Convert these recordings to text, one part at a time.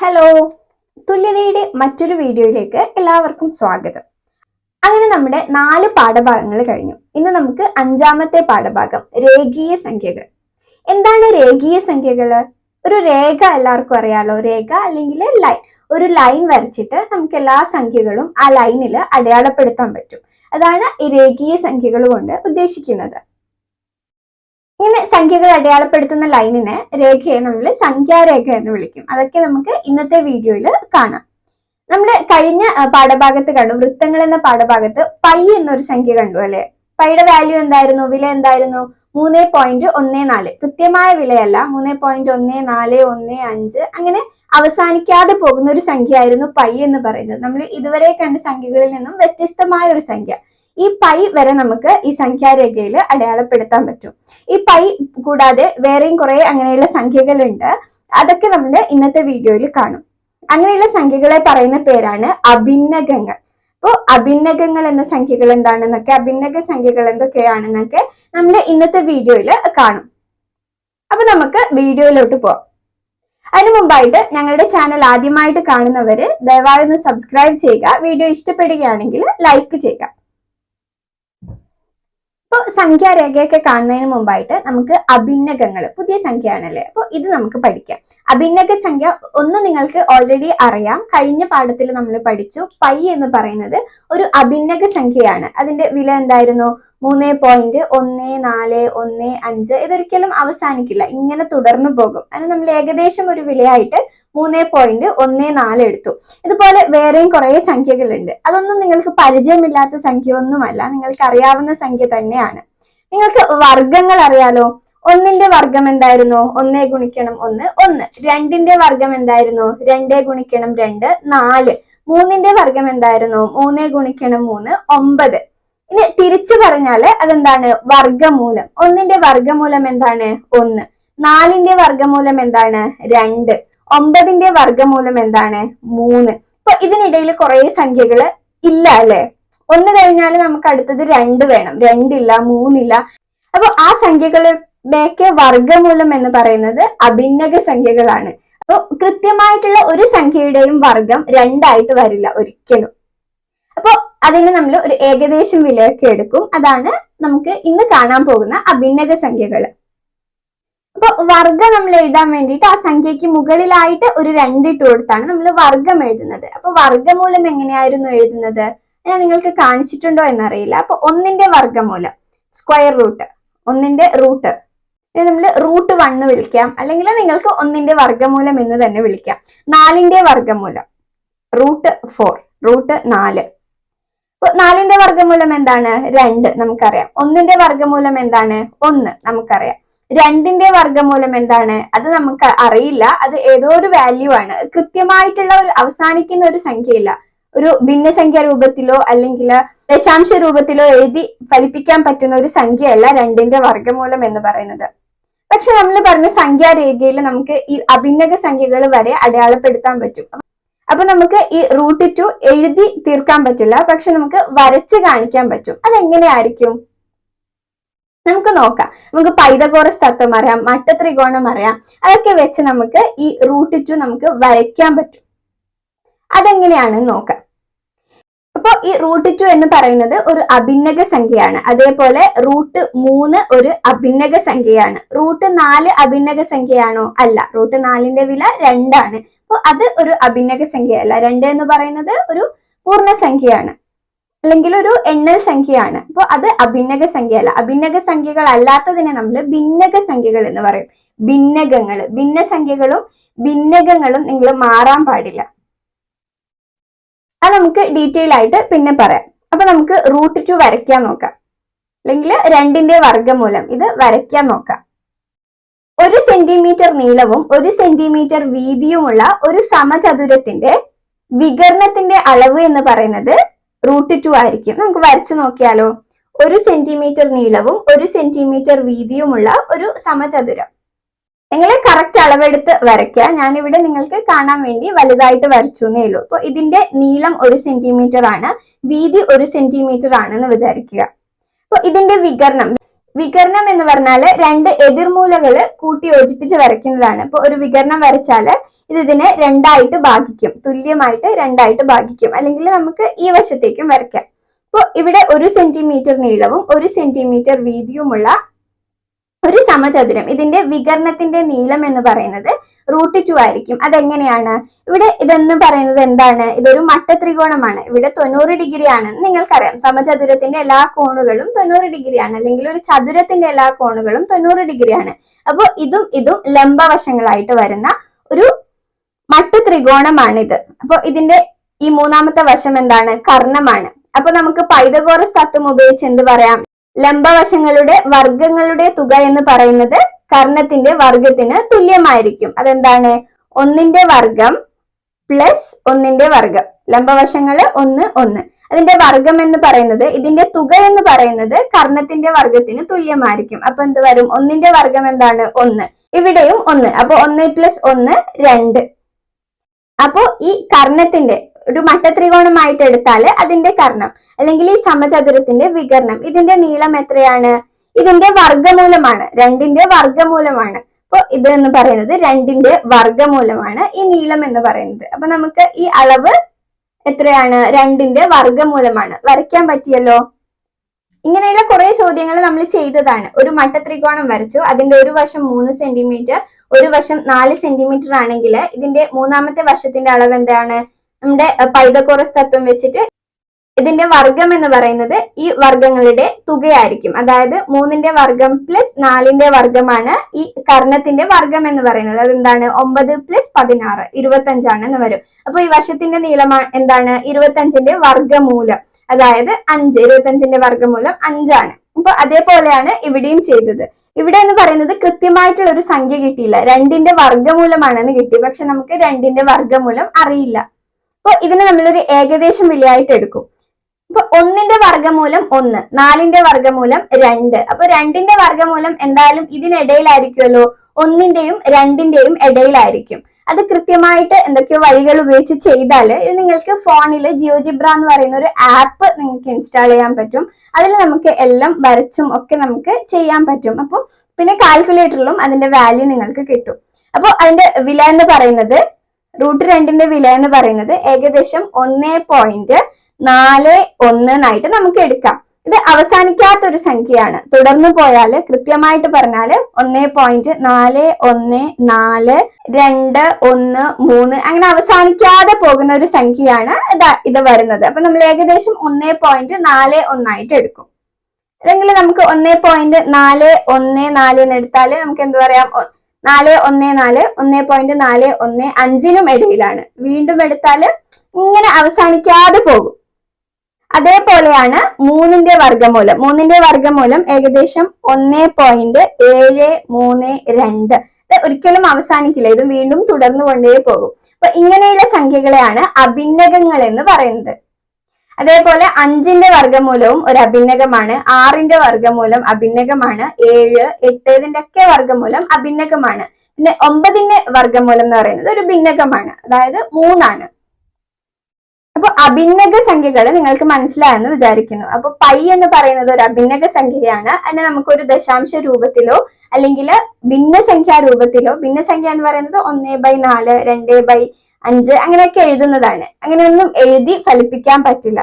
Hello തുല്യതയുടെ മറ്റൊരു വീഡിയോയിലേക്ക് എല്ലാവർക്കും സ്വാഗതം. അങ്ങനെ നമ്മുടെ നാല് പാഠഭാഗങ്ങൾ കഴിഞ്ഞു. ഇന്ന് നമുക്ക് അഞ്ചാമത്തെ പാഠഭാഗം രേഖീയ സംഖ്യകൾ. എന്താണ് രേഖീയ സംഖ്യകൾ? ഒരു രേഖ എല്ലാവർക്കും അറിയാലോ. രേഖ അല്ലെങ്കിൽ ലൈൻ. ഒരു ലൈൻ വരച്ചിട്ട് നമുക്ക് എല്ലാ സംഖ്യകളും ആ ലൈനിൽ അടയാളപ്പെടുത്താൻ പറ്റും. അതാണ് ഈ രേഖീയ സംഖ്യകൾ കൊണ്ട് ഉദ്ദേശിക്കുന്നത്. ഇങ്ങനെ സംഖ്യകൾ അടയാളപ്പെടുത്തുന്ന ലൈനിനെ രേഖയെ നമ്മൾ സംഖ്യാരേഖ എന്ന് വിളിക്കും. അതൊക്കെ നമുക്ക് ഇന്നത്തെ വീഡിയോയിൽ കാണാം. നമ്മൾ കഴിഞ്ഞ പാഠഭാഗത്ത് കണ്ടു. വൃത്തങ്ങൾ എന്ന പാഠഭാഗത്ത് പൈ എന്നൊരു സംഖ്യ കണ്ടു അല്ലെ? പൈയുടെ വാല്യൂ എന്തായിരുന്നു? വില എന്തായിരുന്നു? മൂന്ന് പോയിന്റ് ഒന്ന് നാല്. കൃത്യമായ വിലയല്ല. മൂന്ന് പോയിന്റ് ഒന്ന് നാല് ഒന്ന് അഞ്ച്. അങ്ങനെ അവസാനിക്കാതെ പോകുന്ന ഒരു സംഖ്യ ആയിരുന്നു പൈ എന്ന് പറയുന്നത്. നമ്മൾ ഇതുവരെ കണ്ട സംഖ്യകളിൽ നിന്നും വ്യത്യസ്തമായ ഒരു സംഖ്യ. ഈ പൈ വരെ നമുക്ക് ഈ സംഖ്യാരേഖയിൽ അടയാളപ്പെടുത്താൻ പറ്റും. ഈ പൈ കൂടാതെ വേറെയും കുറെ അങ്ങനെയുള്ള സംഖ്യകളുണ്ട്. അതൊക്കെ നമ്മൾ ഇന്നത്തെ വീഡിയോയിൽ കാണും. അങ്ങനെയുള്ള സംഖ്യകളെ പറയുന്ന പേരാണ് അഭിന്നകങ്ങൾ. അപ്പോൾ അഭിന്നകങ്ങൾ എന്ന സംഖ്യകൾ എന്താണെന്നൊക്കെ അഭിന്നക സംഖ്യകൾ എന്തൊക്കെയാണെന്നൊക്കെ നമ്മൾ ഇന്നത്തെ വീഡിയോയിൽ കാണും. അപ്പൊ നമുക്ക് വീഡിയോയിലോട്ട് പോവാം. അതിനു മുമ്പായിട്ട് ഞങ്ങളുടെ ചാനൽ ആദ്യമായിട്ട് കാണുന്നവര് ദയവായി ഒന്ന് സബ്സ്ക്രൈബ് ചെയ്യുക. വീഡിയോ ഇഷ്ടപ്പെടുകയാണെങ്കിൽ ലൈക്ക് ചെയ്യുക. ഇപ്പോൾ സംഖ്യാരേഖയൊക്കെ കാണുന്നതിന് മുമ്പായിട്ട് നമുക്ക് അഭിന്നകങ്ങൾ പുതിയ സംഖ്യയാണല്ലേ? അപ്പോൾ ഇത് നമുക്ക് പഠിക്കാം. അഭിന്നക സംഖ്യ ഒന്ന് നിങ്ങൾക്ക് ഓൾറെഡി അറിയാം. കഴിഞ്ഞ പാഠത്തിൽ നമ്മൾ പഠിച്ചു. പൈ എന്ന് പറയുന്നത് ഒരു അഭിന്നക സംഖ്യയാണ്. അതിന്റെ വില എന്തായിരുന്നു? മൂന്ന് പോയിന്റ് ഒന്ന് നാല് ഒന്ന് അഞ്ച് ഇതൊരിക്കലും അവസാനിക്കില്ല. ഇങ്ങനെ തുടർന്നു പോകും. അതിന് നമ്മൾ ഏകദേശം ഒരു വിലയായിട്ട് മൂന്ന് പോയിന്റ് ഒന്ന് നാല് എടുത്തു. ഇതുപോലെ വേറെയും കുറേ സംഖ്യകളുണ്ട്. അതൊന്നും നിങ്ങൾക്ക് പരിചയമില്ലാത്ത സംഖ്യ ഒന്നുമല്ല നിങ്ങൾക്ക് അറിയാവുന്ന സംഖ്യ തന്നെയാണ്. നിങ്ങൾക്ക് വർഗങ്ങൾ അറിയാലോ? ഒന്നിന്റെ വർഗം എന്തായിരുന്നു? ഒന്നേ ഗുണിക്കണം ഒന്ന് ഒന്ന്. രണ്ടിന്റെ വർഗം എന്തായിരുന്നു? രണ്ടേ ഗുണിക്കണം രണ്ട് നാല്. മൂന്നിന്റെ വർഗം എന്തായിരുന്നു? മൂന്നേ ഗുണിക്കണം മൂന്ന് ഒമ്പത്. ഇനി തിരിച്ചു പറഞ്ഞാൽ അതെന്താണ്? വർഗമൂലം ഒന്നിന്റെ വർഗമൂലം എന്താണ്? ഒന്ന്. നാലിന്റെ വർഗമൂലം എന്താണ്? രണ്ട്. ഒമ്പതിന്റെ വർഗമൂലം എന്താണ്? മൂന്ന്. ഇപ്പൊ ഇതിനിടയിൽ കുറെ സംഖ്യകൾ ഇല്ല അല്ലെ? ഒന്ന് കഴിഞ്ഞാൽ നമുക്ക് അടുത്തത് രണ്ട് വേണം. രണ്ടില്ല മൂന്നില്ല. അപ്പൊ ആ സംഖ്യകളുടെയൊക്കെ വർഗമൂലം എന്ന് പറയുന്നത് അഭിന്നക സംഖ്യകളാണ്. അപ്പൊ കൃത്യമായിട്ടുള്ള ഒരു സംഖ്യയുടെയും വർഗം രണ്ടായിട്ട് വരില്ല ഒരിക്കലും. അപ്പൊ അതിന് നമ്മൾ ഒരു ഏകദേശം വിലയൊക്കെ എടുക്കും. അതാണ് നമുക്ക് ഇന്ന് കാണാൻ പോകുന്ന അഭിന്നക സംഖ്യകൾ. അപ്പൊ വർഗം നമ്മൾ എഴുതാൻ വേണ്ടിയിട്ട് ആ സംഖ്യക്ക് മുകളിലായിട്ട് ഒരു രണ്ടിട്ട് കൊടുത്താണ് നമ്മൾ വർഗം എഴുതുന്നത്. അപ്പൊ വർഗമൂലം എങ്ങനെയായിരുന്നു എഴുതുന്നത്? ഞാൻ നിങ്ങൾക്ക് കാണിച്ചിട്ടുണ്ടോ എന്നറിയില്ല. അപ്പൊ ഒന്നിന്റെ വർഗമൂലം സ്ക്വയർ റൂട്ട് ഒന്നിന്റെ റൂട്ട് നമ്മൾ റൂട്ട് വൺ എന്ന് വിളിക്കാം. അല്ലെങ്കിൽ നിങ്ങൾക്ക് ഒന്നിന്റെ വർഗമൂലം എന്ന് തന്നെ വിളിക്കാം. നാലിന്റെ വർഗമൂലം റൂട്ട് ഫോർ റൂട്ട് നാല്. നാലിന്റെ വർഗമൂലം എന്താണ്? രണ്ട് നമുക്കറിയാം. ഒന്നിന്റെ വർഗമൂലം എന്താണ്? ഒന്ന് നമുക്കറിയാം. രണ്ടിന്റെ വർഗമൂലം എന്താണ്? അത് നമുക്ക് അറിയില്ല. അത് ഏതോ ഒരു വാല്യൂ ആണ്. കൃത്യമായിട്ടുള്ള ഒരു അവസാനിക്കുന്ന ഒരു സംഖ്യയില്ല. ഒരു ഭിന്നസംഖ്യ രൂപത്തിലോ അല്ലെങ്കിൽ ദശാംശ രൂപത്തിലോ എഴുതി ഫലിപ്പിക്കാൻ പറ്റുന്ന ഒരു സംഖ്യയല്ല രണ്ടിന്റെ വർഗമൂലം എന്ന് പറയുന്നത്. പക്ഷെ നമ്മൾ പറഞ്ഞ സംഖ്യാരേഖയിൽ നമുക്ക് ഈ അഭിന്നക സംഖ്യകൾ വരെ അടയാളപ്പെടുത്താൻ പറ്റും. അപ്പൊ നമുക്ക് ഈ റൂട്ട് ടു എഴുതി തീർക്കാൻ പറ്റില്ല. പക്ഷെ നമുക്ക് വരച്ച് കാണിക്കാൻ പറ്റും. അതെങ്ങനെയായിരിക്കും? നമുക്ക് നോക്കാം. നമുക്ക് പൈതകോറസ് തത്വം അറിയാം മട്ട ത്രികോണം അറിയാം. അതൊക്കെ വെച്ച് നമുക്ക് ഈ റൂട്ട് ടു നമുക്ക് വരയ്ക്കാൻ പറ്റും. അതെങ്ങനെയാണെന്ന് നോക്കാം. അപ്പൊ ഈ റൂട്ട് ടു എന്ന് പറയുന്നത് ഒരു അഭിന്നക സംഖ്യയാണ്. അതേപോലെ റൂട്ട് മൂന്ന് ഒരു അഭിന്നക സംഖ്യയാണ്. റൂട്ട് നാല് അഭിന്നക സംഖ്യയാണോ? അല്ല. റൂട്ട് നാലിന്റെ വില രണ്ടാണ്. അപ്പൊ അത് ഒരു അഭിന്നക സംഖ്യയല്ല. രണ്ട് എന്ന് പറയുന്നത് ഒരു പൂർണസംഖ്യയാണ് അല്ലെങ്കിൽ ഒരു എണ്ണൽ സംഖ്യയാണ്. അപ്പോൾ അത് അഭിന്നക സംഖ്യയല്ല. അഭിന്നക സംഖ്യകൾ അല്ലാത്തതിനെ നമ്മൾ ഭിന്നക സംഖ്യകൾ എന്ന് പറയും. ഭിന്നകങ്ങൾ. ഭിന്നസംഖ്യകളും ഭിന്നകങ്ങളും നിങ്ങൾ മാറാൻ പാടില്ല. അത് നമുക്ക് ഡീറ്റെയിൽ ആയിട്ട് പിന്നെ പറയാം. അപ്പൊ നമുക്ക് റൂട്ട് ടു വരയ്ക്കാൻ നോക്കാം. അല്ലെങ്കിൽ രണ്ടിന്റെ വർഗമൂലം ഇത് വരയ്ക്കാൻ നോക്കാം. ഒരു സെന്റിമീറ്റർ നീളവും ഒരു സെന്റിമീറ്റർ വീതിയുമുള്ള ഒരു സമചതുരത്തിന്റെ വികരണത്തിന്റെ അളവ് എന്ന് പറയുന്നത് റൂട്ട് ടു ആയിരിക്കും. നമുക്ക് വരച്ചു നോക്കിയാലോ? ഒരു സെന്റിമീറ്റർ നീളവും ഒരു സെന്റിമീറ്റർ വീതിയുമുള്ള ഒരു സമചതുരം. നിങ്ങൾ കറക്റ്റ് അളവെടുത്ത് വരയ്ക്കുക. ഞാനിവിടെ നിങ്ങൾക്ക് കാണാൻ വേണ്ടി വലുതായിട്ട് വരച്ചു എന്നേ ഉള്ളൂ. അപ്പോൾ ഇതിന്റെ നീളം ഒരു സെന്റിമീറ്റർ ആണ് വീതി ഒരു സെന്റിമീറ്റർ ആണെന്ന് വിചാരിക്കുക. അപ്പോൾ ഇതിന്റെ വികരണം വികരണം എന്ന് പറഞ്ഞാൽ രണ്ട് എതിർമൂലകൾ കൂട്ടി യോജിപ്പിച്ച് വരയ്ക്കുന്നതാണ്. അപ്പോൾ ഒരു വികരണം വരച്ചാൽ ഇത് ഇതിനെ രണ്ടായിട്ട് ഭാഗിക്കും. തുല്യമായിട്ട് രണ്ടായിട്ട് ഭാഗിക്കും. അല്ലെങ്കിൽ നമുക്ക് ഈ വശത്തേക്കും വരയ്ക്കാം. അപ്പോൾ ഇവിടെ ഒരു സെന്റിമീറ്റർ നീളവും ഒരു സെന്റിമീറ്റർ വീതിയുമുള്ള ഒരു സമചതുരം. ഇതിന്റെ വികരണത്തിന്റെ നീളം എന്ന് പറയുന്നത് റൂട്ട് ടു ആയിരിക്കും. അതെങ്ങനെയാണ്? ഇവിടെ ഇതെന്ന് പറയുന്നത് എന്താണ്? ഇതൊരു മട്ട ത്രികോണമാണ് ഇവിടെ തൊണ്ണൂറ് ഡിഗ്രി ആണ് നിങ്ങൾക്കറിയാം. സമചതുരത്തിന്റെ എല്ലാ കോണുകളും തൊണ്ണൂറ് ഡിഗ്രിയാണ്. അല്ലെങ്കിൽ ഒരു ചതുരത്തിന്റെ എല്ലാ കോണുകളും തൊണ്ണൂറ് ഡിഗ്രിയാണ്. അപ്പോൾ ഇതും ഇതും ലംബവശങ്ങളായിട്ട് വരുന്ന ഒരു മട്ട ത്രികോണമാണിത് അപ്പോൾ ഇതിന്റെ ഈ മൂന്നാമത്തെ വശം എന്താണ്? കർണമാണ്. അപ്പൊ നമുക്ക് പൈതഗോറസ് തത്വം ഉപയോഗിച്ച് എന്ത് പറയാം? ലംബവശങ്ങളുടെ വർഗങ്ങളുടെ തുക എന്ന് പറയുന്നത് കർണത്തിന്റെ വർഗത്തിന് തുല്യമായിരിക്കും. അതെന്താണ്? ഒന്നിന്റെ വർഗം പ്ലസ് ഒന്നിന്റെ വർഗം ലംബവശങ്ങൾ ഒന്ന് ഒന്ന്. അതിന്റെ വർഗം എന്ന് പറയുന്നത് ഇതിന്റെ തുക എന്ന് പറയുന്നത് കർണത്തിന്റെ വർഗത്തിന് തുല്യമായിരിക്കും. അപ്പൊ എന്ത് വരും? ഒന്നിന്റെ വർഗം എന്താണ്? ഒന്ന്. ഇവിടെയും ഒന്ന്. അപ്പൊ ഒന്ന് പ്ലസ് ഒന്ന് രണ്ട്. അപ്പോ ഈ കർണത്തിന്റെ ഒരു മട്ട ത്രികോണമായിട്ട് എടുത്താൽ അതിന്റെ കർണം. അല്ലെങ്കിൽ ഈ സമചതുരത്തിന്റെ വികരണം ഇതിന്റെ നീളം എത്രയാണ്? ഇതിന്റെ വർഗമൂലമാണ് രണ്ടിന്റെ വർഗമൂലമാണ് അപ്പൊ ഇത് എന്ന് പറയുന്നത് രണ്ടിന്റെ വർഗമൂലമാണ് ഈ നീളം എന്ന് പറയുന്നത്. അപ്പൊ നമുക്ക് ഈ അളവ് എത്രയാണ്? രണ്ടിന്റെ വർഗമൂലമാണ് വരയ്ക്കാൻ പറ്റിയല്ലോ? ഇങ്ങനെയുള്ള കുറെ ചോദ്യങ്ങൾ നമ്മൾ ചെയ്തതാണ്. ഒരു മട്ട ത്രികോണം വരച്ചു. അതിന്റെ ഒരു വശം മൂന്ന് സെന്റിമീറ്റർ ഒരു വശം നാല് സെന്റിമീറ്റർ ആണെങ്കിൽ ഇതിന്റെ മൂന്നാമത്തെ വശത്തിന്റെ അളവ് എന്താണ്? നമ്മുടെ പൈതക്കോറസ് തത്വം വെച്ചിട്ട് ഇതിന്റെ വർഗം എന്ന് പറയുന്നത് ഈ വർഗങ്ങളുടെ തുകയായിരിക്കും. അതായത് മൂന്നിന്റെ വർഗം പ്ലസ് നാലിന്റെ വർഗമാണ് ഈ കർണത്തിന്റെ വർഗം എന്ന് പറയുന്നത്. അതെന്താണ്? ഒമ്പത് പ്ലസ് പതിനാറ് ഇരുപത്തഞ്ചാണ് എന്ന് വരും. അപ്പൊ ഈ വർഷത്തിന്റെ നീളം എന്താണ്? ഇരുപത്തഞ്ചിന്റെ വർഗമൂലം. അതായത് അഞ്ച് ഇരുപത്തഞ്ചിന്റെ വർഗമൂലം അഞ്ചാണ്. അപ്പൊ അതേപോലെയാണ് ഇവിടെയും ചെയ്തത്. ഇവിടെ എന്ന് പറയുന്നത് കൃത്യമായിട്ടുള്ള ഒരു സംഖ്യ കിട്ടിയില്ല. രണ്ടിന്റെ വർഗമൂലമാണെന്ന് കിട്ടി. പക്ഷെ നമുക്ക് രണ്ടിന്റെ വർഗമൂലം അറിയില്ല. അപ്പൊ ഇതിനെ നമ്മളൊരു ഏകദേശം വിലയായിട്ട് എടുക്കും. അപ്പൊ ഒന്നിന്റെ വർഗമൂലം ഒന്ന് നാലിന്റെ വർഗമൂലം രണ്ട്. അപ്പൊ രണ്ടിന്റെ വർഗമൂലം എന്തായാലും ഇതിനിടയിലായിരിക്കുമല്ലോ. ഒന്നിന്റെയും രണ്ടിന്റെയും ഇടയിലായിരിക്കും. അത് കൃത്യമായിട്ട് എന്തൊക്കെയോ വഴികൾ ഉപയോഗിച്ച് ചെയ്താൽ ഇത് നിങ്ങൾക്ക് ഫോണിൽ ജിയോജിബ്ര എന്ന് പറയുന്ന ഒരു ആപ്പ് നിങ്ങൾക്ക് ഇൻസ്റ്റാൾ ചെയ്യാൻ പറ്റും. അതിൽ നമുക്ക് എല്ലാം വരച്ചും ഒക്കെ നമുക്ക് ചെയ്യാൻ പറ്റും. അപ്പോൾ പിന്നെ കാൽക്കുലേറ്ററിലും അതിന്റെ വാല്യൂ നിങ്ങൾക്ക് കിട്ടും. അപ്പോൾ അതിന്റെ വില എന്ന് പറയുന്നത് റൂട്ട് രണ്ടിന്റെ വില എന്ന് പറയുന്നത് ഏകദേശം ഒന്ന് പോയിന്റ് നാല് ഒന്നായിട്ട് നമുക്ക് എടുക്കാം. ഇത് അവസാനിക്കാത്ത ഒരു സംഖ്യയാണ്. തുടർന്ന് പോയാൽ കൃത്യമായിട്ട് പറഞ്ഞാൽ ഒന്ന് പോയിന്റ് നാല് ഒന്ന് നാല് രണ്ട് ഒന്ന് മൂന്ന് അങ്ങനെ അവസാനിക്കാതെ പോകുന്ന ഒരു സംഖ്യയാണ് ഇതാ ഇത് വരുന്നത്. അപ്പൊ നമ്മൾ ഏകദേശം ഒന്ന് പോയിന്റ് നാല് ഒന്നായിട്ട് എടുക്കും. അല്ലെങ്കിൽ നമുക്ക് ഒന്ന് പോയിന്റ് നാല് ഒന്ന് നാല് എന്ന് എടുത്താൽ നമുക്ക് എന്ത് പറയാം? നാല് ഒന്ന് നാല് ഒന്ന് പോയിന്റ് നാല് ഒന്ന് അഞ്ചിനും ഇടയിലാണ്. വീണ്ടും എടുത്താൽ ഇങ്ങനെ അവസാനിക്കാതെ പോകും. അതേപോലെയാണ് മൂന്നിന്റെ വർഗമൂലം മൂന്നിന്റെ വർഗമൂലം ഏകദേശം ഒന്ന് പോയിന്റ് ഏഴ് മൂന്ന് രണ്ട്. ഒരിക്കലും അവസാനിക്കില്ല. ഇത് വീണ്ടും തുടർന്നു കൊണ്ടേ പോകും. അപ്പൊ ഇങ്ങനെയുള്ള സംഖ്യകളെയാണ് അഭിന്നകങ്ങൾ എന്ന് പറയുന്നത്. അതേപോലെ അഞ്ചിന്റെ വർഗമൂലവും ഒരു അഭിന്നകമാണ് ആറിന്റെ വർഗമൂലം അഭിന്നകമാണ് ഏഴ് എട്ട് ഇതിന്റെ ഒക്കെ വർഗമൂലം അഭിന്നകമാണ്. പിന്നെ ഒമ്പതിന്റെ വർഗമൂലം എന്ന് പറയുന്നത് ഒരു ഭിന്നകമാണ് അതായത് മൂന്നാണ്. അപ്പൊ അഭിന്നക സംഖ്യകൾ നിങ്ങൾക്ക് മനസ്സിലായെന്ന് വിചാരിക്കുന്നു. അപ്പൊ പൈ എന്ന് പറയുന്നത് ഒരു അഭിന്നക സംഖ്യയാണ്. അതിനെ നമുക്ക് ഒരു ദശാംശ രൂപത്തിലോ അല്ലെങ്കിൽ ഭിന്നസംഖ്യാ രൂപത്തിലോ ഭിന്നസംഖ്യ എന്ന് പറയുന്നത് ഒന്നേ ബൈ നാല് രണ്ടേ ബൈ അഞ്ച് അങ്ങനെയൊക്കെ എഴുതുന്നതാണ്. അങ്ങനെയൊന്നും എഴുതി ഫലിപ്പിക്കാൻ പറ്റില്ല.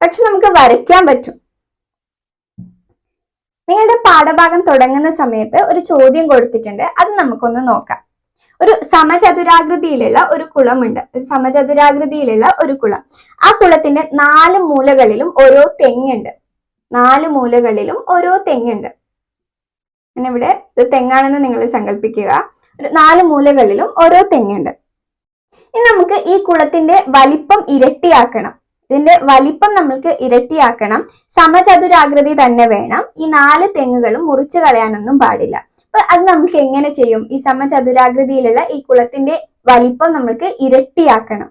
പക്ഷെ നമുക്ക് വരയ്ക്കാൻ പറ്റും. നിങ്ങളുടെ പാഠഭാഗം തുടങ്ങുന്ന സമയത്ത് ഒരു ചോദ്യം കൊടുത്തിട്ടുണ്ട്. അത് നമുക്കൊന്ന് നോക്കാം. ഒരു സമചതുരാകൃതിയിലുള്ള ഒരു കുളമുണ്ട്. സമചതുരാകൃതിയിലുള്ള ഒരു കുളം. ആ കുളത്തിന്റെ നാല് മൂലകളിലും ഓരോ തെങ്ങുണ്ട്. നാല് മൂലകളിലും ഓരോ തെങ്ങുണ്ട്. ഞാനിവിടെ തെങ്ങാണെന്ന് നിങ്ങൾ സങ്കല്പിക്കുക. ഒരു നാല് മൂലകളിലും ഓരോ തെങ്ങുണ്ട്. ഇനി നമുക്ക് ഈ കുളത്തിന്റെ വലിപ്പം ഇരട്ടിയാക്കണം. ഇതിന്റെ വലിപ്പം നമ്മൾക്ക് ഇരട്ടിയാക്കണം. സമചതുരാകൃതി തന്നെ വേണം. ഈ നാല് തെങ്ങുകളും മുറിച്ചു കളയാനൊന്നും പാടില്ല. അപ്പൊ അത് നമുക്ക് എങ്ങനെ ചെയ്യും? ഈ സമചതുരാകൃതിയിലുള്ള ഈ കുളത്തിന്റെ വലിപ്പം നമ്മൾക്ക് ഇരട്ടിയാക്കണം.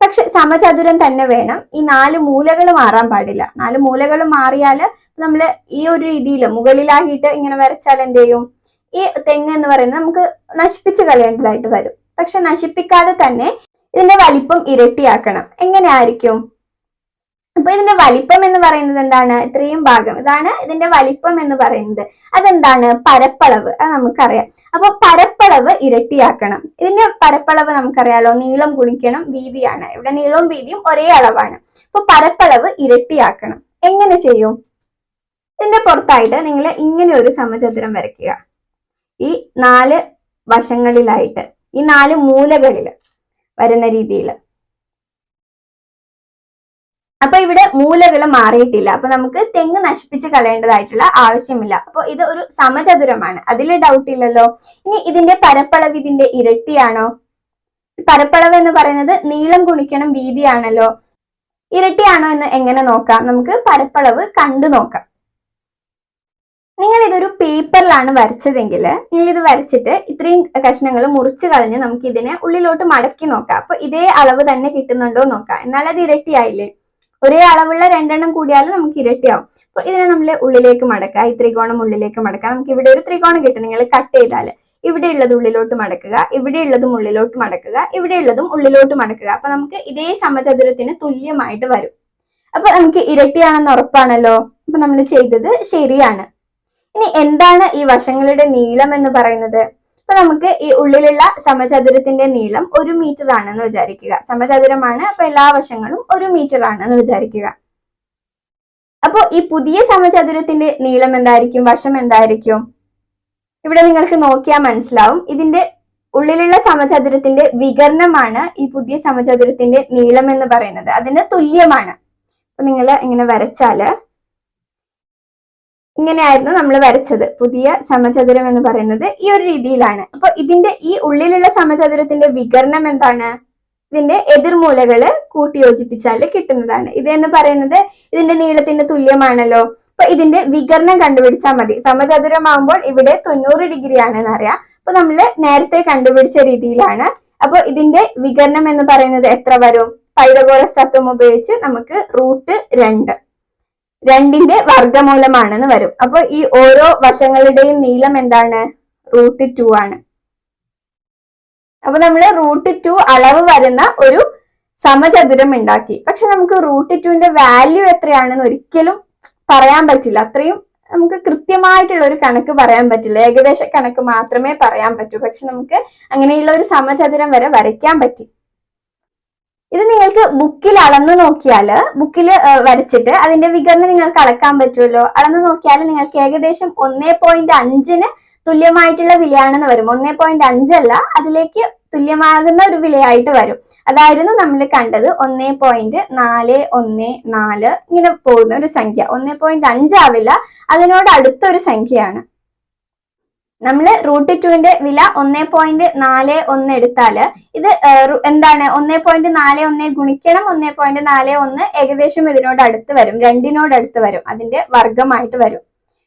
പക്ഷെ സമചതുരം തന്നെ വേണം. ഈ നാല് മൂലകൾ മാറാൻ പാടില്ല. നാല് മൂലകൾ മാറിയാൽ നമ്മൾ ഈ ഒരു രീതിയിൽ മുകളിലാക്കിയിട്ട് ഇങ്ങനെ വരച്ചാൽ എന്ത് ചെയ്യും? ഈ തെങ്ങ് എന്ന് പറയുന്നത് നമുക്ക് നശിപ്പിച്ച് കളയേണ്ടതായിട്ട് വരും. പക്ഷെ നശിപ്പിക്കാതെ തന്നെ ഇതിന്റെ വലിപ്പം ഇരട്ടിയാക്കണം. എങ്ങനെ ആയിരിക്കും അപ്പൊ ഇതിന്റെ വലിപ്പം എന്ന് പറയുന്നത് എന്താണ്? ഇത്രയും ഭാഗം. ഇതാണ് ഇതിന്റെ വലിപ്പം എന്ന് പറയുന്നത്. അതെന്താണ്? പരപ്പളവ്. അത് നമുക്കറിയാം. അപ്പൊ പരപ്പളവ് ഇരട്ടിയാക്കണം. ഇതിന്റെ പരപ്പളവ് നമുക്കറിയാലോ? നീളം ഗുണിക്കണം വീതിയാണ്. ഇവിടെ നീളവും വീതിയും ഒരേ അളവാണ്. അപ്പൊ പരപ്പളവ് ഇരട്ടിയാക്കണം. എങ്ങനെ ചെയ്യും? ഇതിന്റെ പുറത്തായിട്ട് നിങ്ങൾ ഇങ്ങനെ ഒരു സമചതുരം വരയ്ക്കുക. ഈ നാല് വശങ്ങളിലായിട്ട്. ഈ നാല് മൂലകളിൽ വരുന്ന രീതിയിൽ അപ്പൊ ഇവിടെ മൂലകൾ മാറിയിട്ടില്ല. അപ്പൊ നമുക്ക് തെങ്ങ് നശിപ്പിച്ച് കളയേണ്ടതായിട്ടുള്ള ആവശ്യമില്ല. അപ്പൊ ഇത് ഒരു സമചതുരമാണ്. അതിൽ ഡൗട്ട് ഇല്ലല്ലോ. ഇനി ഇതിന്റെ പരപ്പളവ് ഇതിന്റെ ഇരട്ടിയാണോ? പരപ്പളവ് എന്ന് പറയുന്നത് നീളം ഗുണിക്കണം വീതിയാണല്ലോ. ഇരട്ടിയാണോ എന്ന് എങ്ങനെ നോക്കാം? നമുക്ക് പരപ്പളവ് കണ്ടു നോക്കാം. നിങ്ങൾ ഇതൊരു പേപ്പറിലാണ് വരച്ചതെങ്കിൽ നിങ്ങൾ ഇത് വരച്ചിട്ട് ഇത്രയും കഷ്ണങ്ങൾ മുറിച്ച് കളഞ്ഞ് നമുക്ക് ഇതിനെ ഉള്ളിലോട്ട് മടക്കി നോക്കാം. അപ്പൊ ഇതേ അളവ് തന്നെ കിട്ടുന്നുണ്ടോ നോക്കാം. എന്നാൽ അത് ഇരട്ടിയായില്ലേ? ഒരേ അളവുള്ള രണ്ടെണ്ണം കൂടിയാലും നമുക്ക് ഇരട്ടിയാവും. അപ്പൊ ഇതിനെ നമ്മൾ ഉള്ളിലേക്ക് മടക്കുക. ഈ ത്രികോണം ഉള്ളിലേക്ക് മടക്കുക. നമുക്ക് ഇവിടെ ഒരു ത്രികോണം കിട്ടും. നിങ്ങൾ കട്ട് ചെയ്താൽ ഇവിടെ ഉള്ളത് ഉള്ളിലോട്ട് മടക്കുക. ഇവിടെ ഉള്ളതും ഉള്ളിലോട്ട് മടക്കുക. ഇവിടെ ഉള്ളതും ഉള്ളിലോട്ട് മടക്കുക. അപ്പൊ നമുക്ക് ഇതേ സമചതുരത്തിന് തുല്യമായിട്ട് വരും. അപ്പൊ നമുക്ക് ഇരട്ടിയാണെന്ന് ഉറപ്പാണല്ലോ? അപ്പൊ നമ്മൾ ചെയ്തത് ശരിയാണ്. ഇനി എന്താണ് ഈ വശങ്ങളുടെ നീളം എന്ന് പറയുന്നത്? അപ്പൊ നമുക്ക് ഈ ഉള്ളിലുള്ള സമചതുരത്തിന്റെ നീളം ഒരു മീറ്റർ ആണെന്ന് വിചാരിക്കുക. സമചതുരമാണ് അപ്പൊ എല്ലാ വശങ്ങളും ഒരു മീറ്റർ ആണെന്ന് വിചാരിക്കുക. അപ്പോൾ ഈ പുതിയ സമചതുരത്തിന്റെ നീളം എന്തായിരിക്കും? വശം എന്തായിരിക്കും? ഇവിടെ നിങ്ങൾക്ക് നോക്കിയാൽ മനസ്സിലാവും. ഇതിന്റെ ഉള്ളിലുള്ള സമചതുരത്തിന്റെ വികരണമാണ് ഈ പുതിയ സമചതുരത്തിന്റെ നീളം എന്ന് പറയുന്നത്. അതിന് തുല്യമാണ്. അപ്പൊ നിങ്ങൾ ഇങ്ങനെ വരച്ചാൽ ഇങ്ങനെയായിരുന്നു നമ്മൾ വരച്ചത്. പുതിയ സമചതുരം എന്ന് പറയുന്നത് ഈ ഒരു രീതിയിലാണ്. അപ്പൊ ഇതിന്റെ ഈ ഉള്ളിലുള്ള സമചതുരത്തിന്റെ വികരണം എന്താണ്? ഇതിന്റെ എതിർമൂലകൾ കൂട്ടിയോജിപ്പിച്ചാൽ കിട്ടുന്നതാണ്. ഇത് എന്ന് പറയുന്നത് ഇതിന്റെ നീളത്തിന്റെ തുല്യമാണല്ലോ. അപ്പൊ ഇതിന്റെ വികരണം കണ്ടുപിടിച്ചാൽ മതി. സമചതുരമാകുമ്പോൾ ഇവിടെ തൊണ്ണൂറ് ഡിഗ്രി ആണെന്ന് അറിയാം. അപ്പൊ നമ്മൾ നേരത്തെ കണ്ടുപിടിച്ച രീതിയിലാണ്. അപ്പൊ ഇതിന്റെ വികരണം എന്ന് പറയുന്നത് എത്ര വരും? പൈതഗോറസ് തത്വം ഉപയോഗിച്ച് നമുക്ക് റൂട്ട് രണ്ട്. രണ്ടിന്റെ വർഗമൂലമാണെന്ന് വരും. അപ്പൊ ഈ ഓരോ വശങ്ങളുടെയും നീളം എന്താണ്? റൂട്ട് ടു ആണ്. അപ്പൊ നമ്മൾ റൂട്ട് ടു അളവ് വരുന്ന ഒരു സമചതുരം ഉണ്ടാക്കി. പക്ഷെ നമുക്ക് റൂട്ട് ടുവിന്റെ വാല്യൂ എത്രയാണെന്ന് ഒരിക്കലും പറയാൻ പറ്റില്ല. അത്രയും നമുക്ക് കൃത്യമായിട്ടുള്ള ഒരു കണക്ക് പറയാൻ പറ്റില്ല. ഏകദേശ കണക്ക് മാത്രമേ പറയാൻ പറ്റൂ. പക്ഷെ നമുക്ക് അങ്ങനെയുള്ള ഒരു സമചതുരം വരെ വരയ്ക്കാൻ പറ്റി. ഇത് നിങ്ങൾക്ക് ബുക്കിൽ അളന്നു നോക്കിയാൽ ബുക്കിൽ വരച്ചിട്ട് അതിന്റെ വികരണം നിങ്ങൾക്ക് അളക്കാൻ പറ്റുമല്ലോ. അളന്നു നോക്കിയാൽ നിങ്ങൾക്ക് ഏകദേശം ഒന്നേ പോയിന്റ് അഞ്ചിന് തുല്യമായിട്ടുള്ള വിലയാണെന്ന് വരും. ഒന്നേ പോയിന്റ് അഞ്ചല്ല അതിലേക്ക് തുല്യമാകുന്ന ഒരു വിലയായിട്ട് വരും. അതായിരുന്നു നമ്മൾ കണ്ടത് ഒന്നേ പോയിന്റ് നാല് ഒന്ന് നാല് ഇങ്ങനെ പോകുന്ന ഒരു സംഖ്യ. ഒന്നേ പോയിന്റ് അഞ്ചാവില്ല അതിനോട് അടുത്തൊരു സംഖ്യയാണ്. നമ്മൾ റൂട്ട് ടുവിന്റെ വില ഒന്നേ പോയിന്റ് നാല് ഒന്ന് എടുത്താൽ ഇത് എന്താണ്? ഒന്നേ പോയിന്റ് നാല് ഒന്ന് ഗുണിക്കണം ഒന്നേ പോയിന്റ് നാല് ഒന്ന് ഏകദേശം ഇതിനോട് അടുത്ത് വരും. രണ്ടിനോട് അടുത്ത് വരും. അതിന്റെ വർഗമായിട്ട് വരും.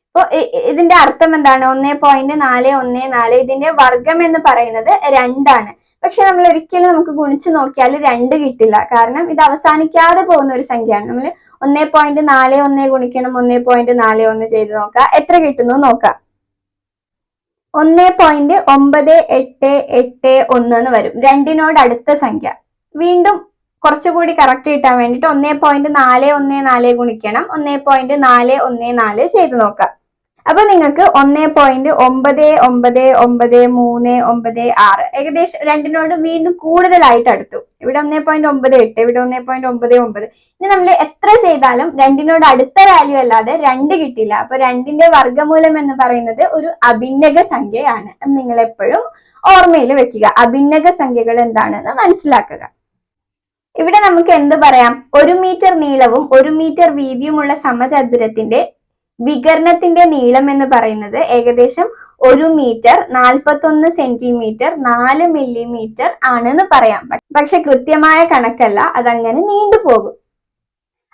അപ്പൊ ഇതിന്റെ അർത്ഥം എന്താണ്? ഒന്നേ പോയിന്റ് നാല് ഒന്ന് നാല് ഇതിന്റെ വർഗം എന്ന് പറയുന്നത് രണ്ടാണ്. പക്ഷെ നമ്മൾ ഒരിക്കലും നമുക്ക് ഗുണിച്ച് നോക്കിയാൽ രണ്ട് കിട്ടില്ല. കാരണം ഇത് അവസാനിക്കാതെ പോകുന്ന ഒരു സംഖ്യയാണ്. നമ്മൾ ഒന്നേ പോയിന്റ് നാല് ഒന്ന് ഗുണിക്കണം ഒന്നേ പോയിന്റ് നാല് ഒന്ന് ചെയ്ത് നോക്കാം എത്ര കിട്ടുന്നു നോക്കാം ഒന്ന് പോയിന്റ് ഒമ്പത് എട്ട് എട്ട് ഒന്ന് എന്ന് വരും. രണ്ടിനോട് അടുത്ത സംഖ്യ. വീണ്ടും കുറച്ചുകൂടി കറക്റ്റ് കിട്ടാൻ വേണ്ടിയിട്ട് ഒന്നേ പോയിന്റ് നാല് ഒന്ന് നാല് ഗുണിക്കണം. ഒന്നേ പോയിന്റ് നാല് ഒന്ന് നാല് ചെയ്ത് നോക്കാം. അപ്പൊ നിങ്ങൾക്ക് ഒന്നേ പോയിന്റ് ഒമ്പത് ഒമ്പത് ഒമ്പത് മൂന്ന് ഒമ്പത് ആറ് ഏകദേശം രണ്ടിനോട് വീണ്ടും കൂടുതലായിട്ട് അടുത്തു. ഇവിടെ ഒന്നേ പോയിന്റ് ഒമ്പത് എട്ട് ഇവിടെ ഒന്നേ പോയിന്റ് ഒമ്പത് ഒമ്പത്. ഇനി നമ്മൾ എത്ര ചെയ്താലും രണ്ടിനോട് അടുത്ത വാല്യൂ അല്ലാതെ രണ്ട് കിട്ടില്ല. അപ്പൊ രണ്ടിന്റെ വർഗമൂലം എന്ന് പറയുന്നത് ഒരു അഭിന്നക സംഖ്യയാണ്. നിങ്ങൾ എപ്പോഴും ഓർമ്മയിൽ വെക്കുക. അഭിന്നക സംഖ്യകൾ എന്താണെന്ന് മനസ്സിലാക്കുക. ഇവിടെ നമുക്ക് എന്ത് പറയാം? ഒരു മീറ്റർ നീളവും ഒരു മീറ്റർ വീതിയുമുള്ള സമചതുരത്തിന്റെ വികരണത്തിന്റെ നീളം എന്ന് പറയുന്നത് ഏകദേശം ഒരു മീറ്റർ നാൽപ്പത്തൊന്ന് സെന്റിമീറ്റർ നാല് മില്ലിമീറ്റർ ആണെന്ന് പറയാം. പക്ഷെ കൃത്യമായ കണക്കല്ല അതങ്ങനെ നീണ്ടുപോകും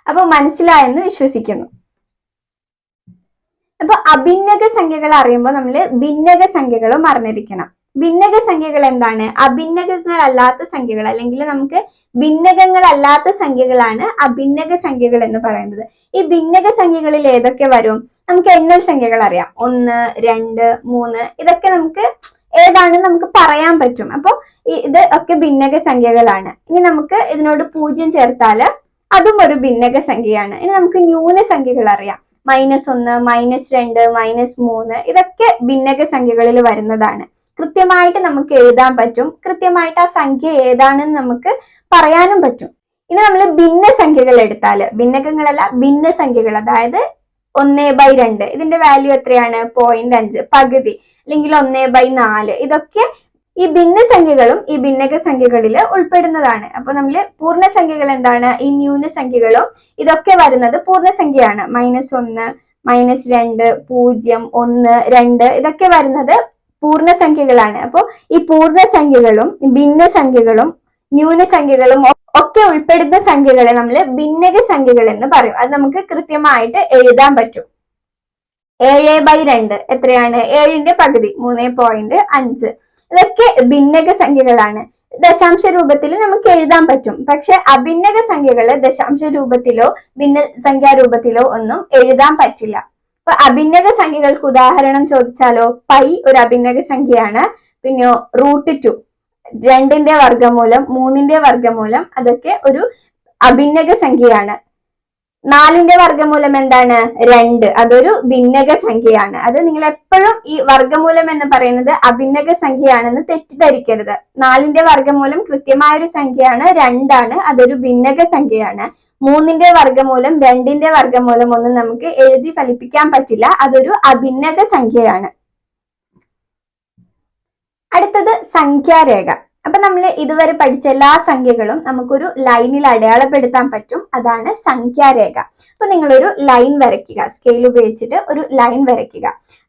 അപ്പൊ മനസ്സിലായെന്ന് വിശ്വസിക്കുന്നു. അപ്പൊ അഭിന്നക സംഖ്യകൾ അറിയുമ്പോൾ നമ്മൾ ഭിന്നക സംഖ്യകളും അറിഞ്ഞിരിക്കണം. ഭിന്നക സംഖ്യകൾ എന്താണ്? അഭിന്നകങ്ങൾ അല്ലാത്ത സംഖ്യകൾ. അല്ലെങ്കിൽ നമുക്ക് ഭിന്നകങ്ങൾ അല്ലാത്ത സംഖ്യകളാണ് അഭിന്നക സംഖ്യകൾ എന്ന് പറയുന്നത്. ഈ ഭിന്നക സംഖ്യകളിൽ ഏതൊക്കെ വരും? നമുക്ക് എണ്ണൽ സംഖ്യകൾ അറിയാം. ഒന്ന് രണ്ട് മൂന്ന് ഇതൊക്കെ നമുക്ക് ഏതാണ് നമുക്ക് പറയാൻ പറ്റും. അപ്പോൾ ഇത് ഒക്കെ ഭിന്നക സംഖ്യകളാണ്. ഇനി നമുക്ക് ഇതിനോട് പൂജ്യം ചേർത്താൽ അതും ഒരു ഭിന്നക സംഖ്യയാണ്. ഇനി നമുക്ക് ന്യൂനസംഖ്യകൾ അറിയാം. മൈനസ് ഒന്ന് മൈനസ് രണ്ട് മൈനസ് മൂന്ന് ഇതൊക്കെ ഭിന്നക സംഖ്യകളിൽ വരുന്നതാണ്. കൃത്യമായിട്ട് നമുക്ക് എഴുതാൻ പറ്റും. കൃത്യമായിട്ട് ആ സംഖ്യ ഏതാണെന്ന് നമുക്ക് പറയാനും പറ്റും. ഇനി നമ്മൾ ഭിന്ന ഭിന്നസംഖ്യകൾ എടുത്താൽ ഭിന്നകങ്ങളല്ല ഭിന്നസംഖ്യകൾ അതായത് ഒന്നേ ബൈ രണ്ട്. ഇതിന്റെ വാല്യൂ എത്രയാണ്? പോയിന്റ് അഞ്ച്. പകുതി. അല്ലെങ്കിൽ ഒന്നേ ബൈ നാല്. ഇതൊക്കെ ഈ ഭിന്നസംഖ്യകളും ഈ ഭിന്നക സംഖ്യകളിൽ ഉൾപ്പെടുന്നതാണ്. അപ്പൊ നമ്മൾ പൂർണസംഖ്യകൾ എന്താണ്? ഈ ന്യൂനസംഖ്യകളും ഇതൊക്കെ വരുന്നത് പൂർണസംഖ്യയാണ്. മൈനസ് ഒന്ന് മൈനസ് രണ്ട് പൂജ്യം ഒന്ന് രണ്ട്. ഇതൊക്കെ വരുന്നത് പൂർണസംഖ്യകളാണ്. അപ്പോൾ ഈ പൂർണസംഖ്യകളും ഭിന്നസംഖ്യകളും ന്യൂനസംഖ്യകളും ഒക്കെ ഉൾപ്പെടുന്ന സംഖ്യകളെ നമ്മൾ ഭിന്നക സംഖ്യകൾ എന്ന് പറയും. അത് നമുക്ക് കൃത്യമായിട്ട് എഴുതാൻ പറ്റും. ഏഴ് ബൈ രണ്ട് എത്രയാണ്? ഏഴിന്റെ പകുതി മൂന്ന് പോയിന്റ് അഞ്ച്. ഇതൊക്കെ ഭിന്നക സംഖ്യകളാണ് ദശാംശ രൂപത്തിൽ നമുക്ക് എഴുതാൻ പറ്റും. പക്ഷെ അഭിന്നക സംഖ്യകൾ ദശാംശ രൂപത്തിലോ ഭിന്ന രൂപത്തിലോ ഒന്നും എഴുതാൻ പറ്റില്ല. അപ്പൊ അഭിന്നക സംഖ്യകൾക്ക് ഉദാഹരണം ചോദിച്ചാലോ? പൈ ഒരു അഭിന്നക സംഖ്യയാണ്. പിന്നെ റൂട്ട് ടു രണ്ടിന്റെ വർഗമൂലം മൂന്നിന്റെ വർഗമൂലം അതൊക്കെ ഒരു അഭിന്നക സംഖ്യയാണ്. നാലിന്റെ വർഗമൂലം എന്താണ്? രണ്ട്. അതൊരു ഭിന്നക സംഖ്യയാണ്. അത് നിങ്ങൾ എപ്പോഴും ഈ വർഗമൂലം എന്ന് പറയുന്നത് അഭിന്നക സംഖ്യയാണെന്ന് തെറ്റിദ്ധരിക്കരുത്. നാലിന്റെ വർഗമൂലം കൃത്യമായ ഒരു സംഖ്യയാണ് രണ്ടാണ് അതൊരു ഭിന്നക സംഖ്യയാണ്. മൂന്നിന്റെ വർഗമൂലം രണ്ടിന്റെ വർഗമൂലം ഒന്നും നമുക്ക് എഴുതി ഫലിപ്പിക്കാൻ പറ്റില്ല. അതൊരു അഭിന്നത സംഖ്യയാണ്. അടുത്തത് സംഖ്യാരേഖ. അപ്പൊ നമ്മൾ ഇതുവരെ പഠിച്ച എല്ലാ സംഖ്യകളും നമുക്കൊരു ലൈനിൽ അടയാളപ്പെടുത്താൻ പറ്റും. അതാണ് സംഖ്യാരേഖ. അപ്പൊ നിങ്ങളൊരു ലൈൻ വരയ്ക്കുക. സ്കെയിൽ ഉപയോഗിച്ചിട്ട് ഒരു ലൈൻ വരയ്ക്കുക.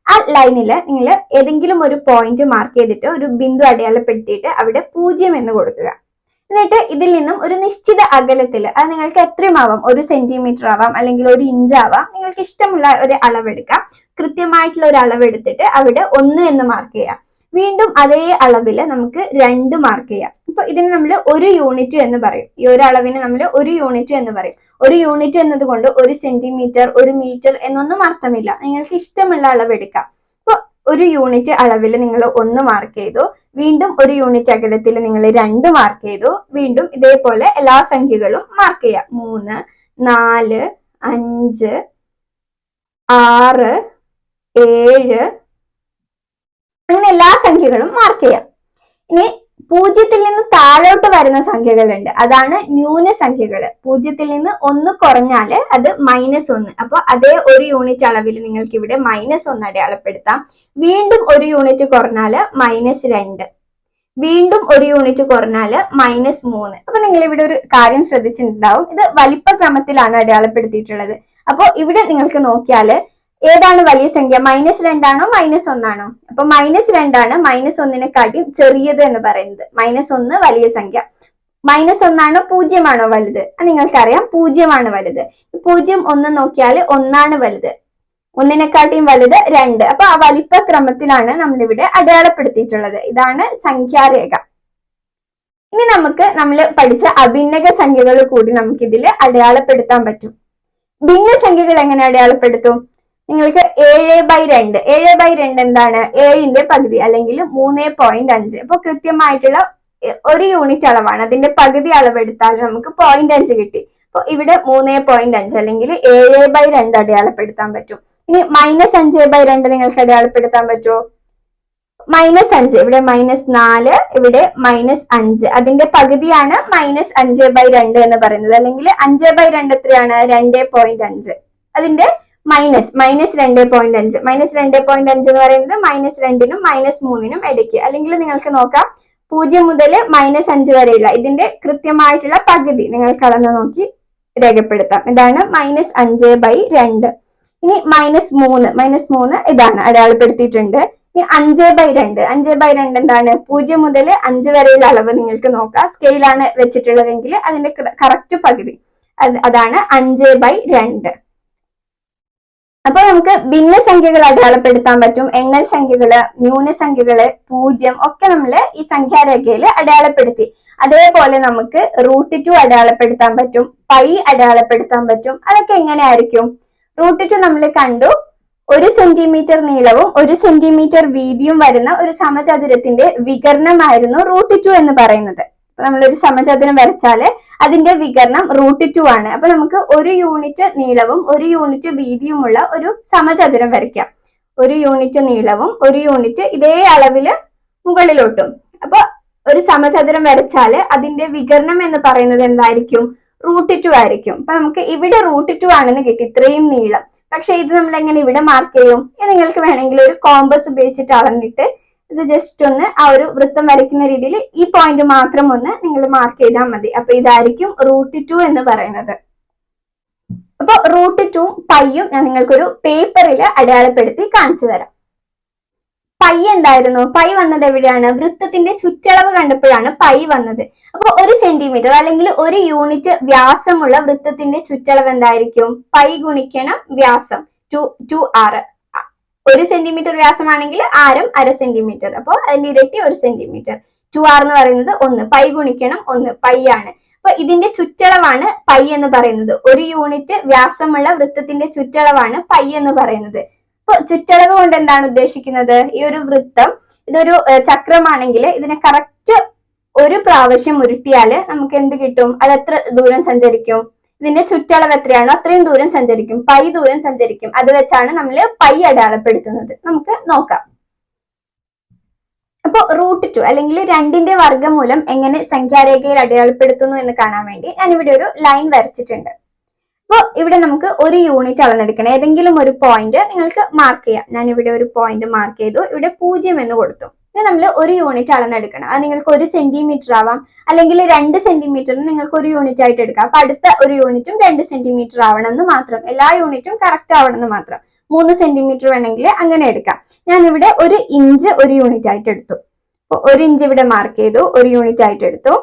ആ ലൈനിൽ നിങ്ങൾ ഏതെങ്കിലും ഒരു പോയിന്റ് മാർക്ക് ചെയ്തിട്ട് ഒരു ബിന്ദു അടയാളപ്പെടുത്തിയിട്ട് അവിടെ പൂജ്യം എന്ന് കൊടുക്കുക. എന്നിട്ട് ഇതിൽ നിന്നും ഒരു നിശ്ചിത അകലത്തിൽ അത് നിങ്ങൾക്ക് എത്രയും ആവാം ഒരു സെന്റിമീറ്റർ ആവാം അല്ലെങ്കിൽ ഒരു ഇഞ്ച് ആവാം. നിങ്ങൾക്ക് ഇഷ്ടമുള്ള ഒരു അളവെടുക്കാം. കൃത്യമായിട്ടുള്ള ഒരു അളവെടുത്തിട്ട് അവിടെ ഒന്ന് എന്ന് മാർക്ക് ചെയ്യാം. വീണ്ടും അതേ അളവിൽ നമുക്ക് രണ്ട് മാർക്ക് ചെയ്യാം. ഇപ്പൊ ഇതിന് നമ്മൾ ഒരു യൂണിറ്റ് എന്ന് പറയും. ഈ ഒരു അളവിന് നമ്മൾ ഒരു യൂണിറ്റ് എന്ന് പറയും. ഒരു യൂണിറ്റ് എന്നതുകൊണ്ട് ഒരു സെന്റിമീറ്റർ ഒരു മീറ്റർ എന്നൊന്നും അർത്ഥമില്ല. നിങ്ങൾക്ക് ഇഷ്ടമുള്ള അളവ് അപ്പൊ ഒരു യൂണിറ്റ് അളവിൽ നിങ്ങൾ ഒന്ന് മാർക്ക് ചെയ്തു. വീണ്ടും ഒരു യൂണിറ്റ് അകലത്തിൽ നിങ്ങൾ രണ്ട് മാർക്ക് ചെയ്തു. വീണ്ടും ഇതേപോലെ എല്ലാ സംഖ്യകളും മാർക്ക് ചെയ്യാം. മൂന്ന് നാല് അഞ്ച് ആറ് ഏഴ് അങ്ങനെ എല്ലാ സംഖ്യകളും മാർക്ക് ചെയ്യാം. ഇനി പൂജ്യത്തിൽ നിന്ന് താഴോട്ട് വരുന്ന സംഖ്യകളുണ്ട്. അതാണ് ന്യൂനസംഖ്യകൾ പൂജ്യത്തിൽ നിന്ന് ഒന്ന് കുറഞ്ഞാൽ അത് മൈനസ് ഒന്ന്. അപ്പൊ അതേ ഒരു യൂണിറ്റ് അളവിൽ നിങ്ങൾക്ക് ഇവിടെ മൈനസ് ഒന്ന് അടയാളപ്പെടുത്താം. വീണ്ടും ഒരു യൂണിറ്റ് കുറഞ്ഞാൽ മൈനസ് രണ്ട്. വീണ്ടും ഒരു യൂണിറ്റ് കുറഞ്ഞാൽ മൈനസ് മൂന്ന്. അപ്പൊ നിങ്ങൾ ഇവിടെ ഒരു കാര്യം ശ്രദ്ധിച്ചിട്ടുണ്ടാവും. ഇത് വലിപ്പക്രമത്തിലാണ് അടയാളപ്പെടുത്തിയിട്ടുള്ളത്. അപ്പോൾ ഇവിടെ നിങ്ങൾക്ക് നോക്കിയാൽ ഏതാണ് വലിയ സംഖ്യ? മൈനസ് രണ്ടാണോ മൈനസ് ഒന്നാണോ? അപ്പൊ മൈനസ് രണ്ടാണ് മൈനസ് ഒന്നിനെക്കാട്ടിയും ചെറിയത് എന്ന് പറയുന്നത്. മൈനസ് ഒന്ന് വലിയ സംഖ്യ. മൈനസ് ഒന്നാണോ പൂജ്യമാണോ വലുത്? നിങ്ങൾക്കറിയാം പൂജ്യമാണ് വലുത്. പൂജ്യം ഒന്ന് നോക്കിയാൽ ഒന്നാണ് വലുത്. ഒന്നിനെക്കാട്ടിയും വലുത് രണ്ട്. അപ്പൊ ആ വലിപ്പ ക്രമത്തിലാണ് നമ്മൾ ഇവിടെ അടയാളപ്പെടുത്തിയിട്ടുള്ളത്. ഇതാണ് സംഖ്യാരേഖ. ഇനി നമുക്ക് നമ്മൾ പഠിച്ച അഭിന്നക സംഖ്യകൾ കൂടി നമുക്ക് ഇതിൽ അടയാളപ്പെടുത്താൻ പറ്റും. ഭിന്ന സംഖ്യകൾ എങ്ങനെ അടയാളപ്പെടുത്തും? നിങ്ങൾക്ക് ഏഴ് ബൈ രണ്ട്. ഏഴ് ബൈ രണ്ട് എന്താണ്? ഏഴിന്റെ പകുതി അല്ലെങ്കിൽ മൂന്ന് പോയിന്റ് അഞ്ച്. അപ്പൊ കൃത്യമായിട്ടുള്ള ഒരു യൂണിറ്റ് അളവാണ്. അതിന്റെ പകുതി അളവെടുത്താൽ നമുക്ക് പോയിന്റ് അഞ്ച് കിട്ടി. അപ്പൊ ഇവിടെ മൂന്ന് പോയിന്റ് അഞ്ച് അല്ലെങ്കിൽ ഏഴ് ബൈ രണ്ട് അടയാളപ്പെടുത്താൻ പറ്റും. ഇനി മൈനസ് അഞ്ച് ബൈ രണ്ട് നിങ്ങൾക്ക് അടയാളപ്പെടുത്താൻ പറ്റുമോ? മൈനസ് അഞ്ച്. ഇവിടെ മൈനസ് നാല് ഇവിടെ മൈനസ് അഞ്ച്. അതിന്റെ പകുതിയാണ് മൈനസ് അഞ്ച് ബൈ രണ്ട് എന്ന് പറയുന്നത്. അല്ലെങ്കിൽ അഞ്ച് ബൈ രണ്ട് എത്രയാണ്? രണ്ട് പോയിന്റ് അഞ്ച്. അതിന്റെ മൈനസ് മൈനസ് രണ്ട് പോയിന്റ് അഞ്ച്. മൈനസ് രണ്ട് പോയിന്റ് അഞ്ച് എന്ന് പറയുന്നത് മൈനസ് രണ്ടിനും മൈനസ് മൂന്നിനും ഇടയ്ക്ക്. അല്ലെങ്കിൽ നിങ്ങൾക്ക് നോക്കാം പൂജ്യം മുതൽ മൈനസ് അഞ്ച് വരെയുള്ള ഇതിന്റെ കൃത്യമായിട്ടുള്ള പകുതി നിങ്ങൾക്ക് കടന്നു നോക്കി രേഖപ്പെടുത്താം. ഇതാണ് മൈനസ് അഞ്ച് ബൈ രണ്ട്. ഇനി മൈനസ് മൂന്ന് മൈനസ് മൂന്ന് ഇതാണ് അടയാളപ്പെടുത്തിയിട്ടുണ്ട്. ഇനി അഞ്ച് ബൈ രണ്ട്. അഞ്ച് ബൈ രണ്ട് എന്താണ്? പൂജ്യം മുതൽ അഞ്ച് വരെയുള്ള അളവ് നിങ്ങൾക്ക് നോക്കാം. സ്കെയിലാണ് വെച്ചിട്ടുള്ളതെങ്കിൽ അതിന്റെ കറക്റ്റ് പകുതി. അതാണ് അഞ്ച് ബൈ രണ്ട്. അപ്പൊ നമുക്ക് ഭിന്നസംഖ്യകൾ അടയാളപ്പെടുത്താൻ പറ്റും എണ്ണൽ സംഖ്യകൾ ന്യൂനസംഖ്യകൾ പൂജ്യം ഒക്കെ നമ്മൾ ഈ സംഖ്യാരേഖയിൽ അടയാളപ്പെടുത്തി. അതേപോലെ നമുക്ക് റൂട്ട് ടു അടയാളപ്പെടുത്താൻ പറ്റും പൈ അടയാളപ്പെടുത്താൻ പറ്റും അതൊക്കെ എങ്ങനെയായിരിക്കും? റൂട്ട് ടു നമ്മൾ കണ്ടു ഒരു സെന്റിമീറ്റർ നീളവും ഒരു സെന്റിമീറ്റർ വീതിയും വരുന്ന ഒരു സമചതുരത്തിന്റെ വികരണമായിരുന്നു റൂട്ട് ടു എന്ന് പറയുന്നത്. നമ്മളൊരു സമചതുരം വരച്ചാൽ അതിന്റെ വികരണം റൂട്ട് ടു ആണ്. അപ്പൊ നമുക്ക് ഒരു യൂണിറ്റ് നീളവും ഒരു യൂണിറ്റ് വീതിയുമുള്ള ഒരു സമചതുരം വരയ്ക്കാം. ഒരു യൂണിറ്റ് നീളവും ഒരു യൂണിറ്റ് ഇതേ അളവിൽ മുകളിലോട്ടും. അപ്പൊ ഒരു സമചതുരം വരച്ചാൽ അതിന്റെ വികരണം എന്ന് പറയുന്നത് എന്തായിരിക്കും? റൂട്ട് ടു ആയിരിക്കും. അപ്പൊ നമുക്ക് ഇവിടെ റൂട്ട് ടു ആണെന്ന് കിട്ടി ഇത്രയും നീളം. പക്ഷെ ഇത് നമ്മൾ എങ്ങനെ ഇവിടെ മാർക്ക് ചെയ്യും? നിങ്ങൾക്ക് വേണമെങ്കിൽ ഒരു കോമ്പസ് ഉപയോഗിച്ചിട്ട് അളന്നിട്ട് ഇത് ജസ്റ്റ് ഒന്ന് ആ ഒരു വൃത്തം വരയ്ക്കുന്ന രീതിയിൽ ഈ പോയിന്റ് മാത്രം ഒന്ന് നിങ്ങൾ മാർക്ക് ചെയ്താൽ മതി. അപ്പൊ ഇതായിരിക്കും റൂട്ട് ടു എന്ന് പറയുന്നത്. അപ്പൊ റൂട്ട് ടു പയ്യും ഞാൻ നിങ്ങൾക്കൊരു പേപ്പറിൽ അടയാളപ്പെടുത്തി കാണിച്ചു തരാം. പൈ എന്തായിരുന്നു? പൈ വന്നത് എവിടെയാണ്? വൃത്തത്തിന്റെ ചുറ്റളവ് കണ്ടപ്പോഴാണ് പൈ വന്നത്. അപ്പൊ ഒരു സെന്റിമീറ്റർ അല്ലെങ്കിൽ ഒരു യൂണിറ്റ് വ്യാസമുള്ള വൃത്തത്തിന്റെ ചുറ്റളവ് എന്തായിരിക്കും? പൈ ഗുണിക്കണം വ്യാസം. ടു ടു ആറ് ഒരു സെന്റിമീറ്റർ വ്യാസമാണെങ്കിൽ ആരം അര സെന്റിമീറ്റർ അപ്പോൾ അതിന്റെ ഇരട്ടി ഒരു സെന്റിമീറ്റർ ടു ആർ എന്ന് പറയുന്നത് ഒന്ന്. പൈ ഗുണിക്കണം ഒന്ന്. പൈ ആണ്. അപ്പൊ ഇതിന്റെ ചുറ്റളവാണ് പൈ എന്ന് പറയുന്നത്. ഒരു യൂണിറ്റ് വ്യാസമുള്ള വൃത്തത്തിന്റെ ചുറ്റളവാണ് പൈ എന്ന് പറയുന്നത്. അപ്പൊ ചുറ്റളവ് കൊണ്ട് എന്താണ് ഉദ്ദേശിക്കുന്നത്? ഈ ഒരു വൃത്തം ഇതൊരു ചക്രമാണെങ്കിൽ ഇതിനെ കറക്റ്റ് ഒരു പ്രാവശ്യം ഉരുട്ടിയാൽ നമുക്ക് എന്ത് കിട്ടും? അത് എത്ര ദൂരം സഞ്ചരിക്കും? ഇതിന്റെ ചുറ്റളവ് എത്രയാണോ അത്രയും ദൂരം സഞ്ചരിക്കും. പൈ ദൂരം സഞ്ചരിക്കും. അത് വെച്ചാണ് നമ്മൾ പൈ അടയാളപ്പെടുത്തുന്നത്. നമുക്ക് നോക്കാം. അപ്പൊ റൂട്ട് ടു അല്ലെങ്കിൽ രണ്ടിന്റെ വർഗമൂലം എങ്ങനെ സംഖ്യാരേഖയിൽ അടയാളപ്പെടുത്തുന്നു എന്ന് കാണാൻ വേണ്ടി ഞാൻ ഇവിടെ ഒരു ലൈൻ വരച്ചിട്ടുണ്ട്. അപ്പോൾ ഇവിടെ നമുക്ക് ഒരു യൂണിറ്റ് അളന്നെടുക്കണം. ഏതെങ്കിലും ഒരു പോയിന്റ് നിങ്ങൾക്ക് മാർക്ക് ചെയ്യാം. ഞാൻ ഇവിടെ ഒരു പോയിന്റ് മാർക്ക് ചെയ്തു. ഇവിടെ പൂജ്യം എന്ന് കൊടുത്തു. ഇനി നമ്മൾ ഒരു യൂണിറ്റ് അളന്നെടുക്കണം അത് നിങ്ങൾക്ക് ഒരു സെന്റിമീറ്റർ ആവാം. അല്ലെങ്കിൽ രണ്ട് സെന്റിമീറ്ററിന് നിങ്ങൾക്ക് ഒരു യൂണിറ്റ് ആയിട്ട് എടുക്കാം. അപ്പൊ അടുത്ത ഒരു യൂണിറ്റും രണ്ട് സെന്റിമീറ്റർ ആവണം എന്ന് മാത്രം. എല്ലാ യൂണിറ്റും കറക്റ്റ് ആവണം എന്ന് മാത്രം. മൂന്ന് സെന്റിമീറ്റർ വേണമെങ്കിൽ അങ്ങനെ എടുക്കാം. ഞാൻ ഇവിടെ ഒരു ഇഞ്ച് ഒരു യൂണിറ്റ് ആയിട്ട് എടുത്തു. ഒരു ഇഞ്ച് ഇവിടെ മാർക്ക് ചെയ്തു. ഒരു യൂണിറ്റ് ആയിട്ട് എടുത്തു.